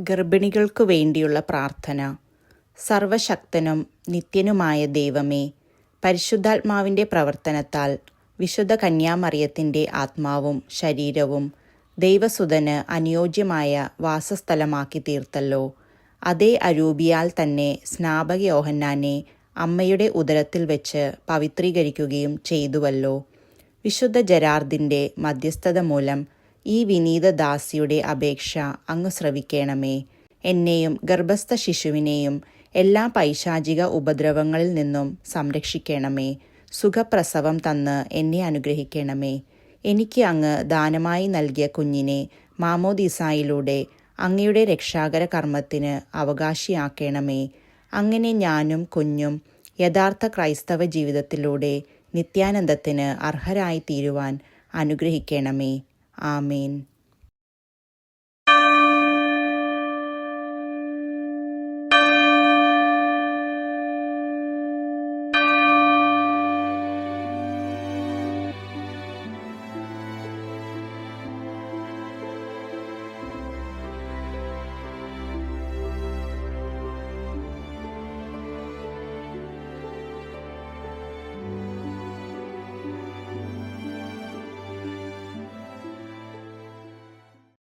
ഗർഭിണികൾക്കു വേണ്ടിയുള്ള പ്രാർത്ഥന. സർവശക്തനും നിത്യനുമായ ദൈവമേ പരിശുദ്ധാത്മാവിന്റെ പ്രവർത്തനത്താൽ വിശുദ്ധ കന്യാമറിയത്തിന്റെ ആത്മാവും ശരീരവും ദൈവസുതന് അനുയോജ്യമായ വാസസ്ഥലമാക്കി തീർത്തല്ലോ. അതേ അരൂപിയാൽ തന്നെ സ്നാപക യോഹന്നാനെ അമ്മയുടെ ഉദരത്തിൽ വെച്ച് പവിത്രീകരിക്കുകയും ചെയ്തുവല്ലോ. വിശുദ്ധ ജരാർദിന്റെ മധ്യസ്ഥത മൂലം ഈ വിനീത ദാസിയുടെ അപേക്ഷ അങ്ങ് ശ്രവിക്കണമേ. എന്നെയും ഗർഭസ്ഥ ശിശുവിനെയും എല്ലാ പൈശാചിക ഉപദ്രവങ്ങളിൽ നിന്നും സംരക്ഷിക്കണമേ. സുഖപ്രസവം തന്ന് എന്നെ അനുഗ്രഹിക്കണമേ. എനിക്ക് അങ്ങ് ദാനമായി നൽകിയ കുഞ്ഞിനെ മാമോദിസായിലൂടെ അങ്ങയുടെ രക്ഷാകര കർമ്മത്തിന് അവകാശിയാക്കണമേ. അങ്ങനെ ഞാനും കുഞ്ഞും യഥാർത്ഥ ക്രൈസ്തവ ജീവിതത്തിലൂടെ നിത്യാനന്ദത്തിന് അർഹരായി തീരുവാൻ അനുഗ്രഹിക്കണമേ. ആമേൻ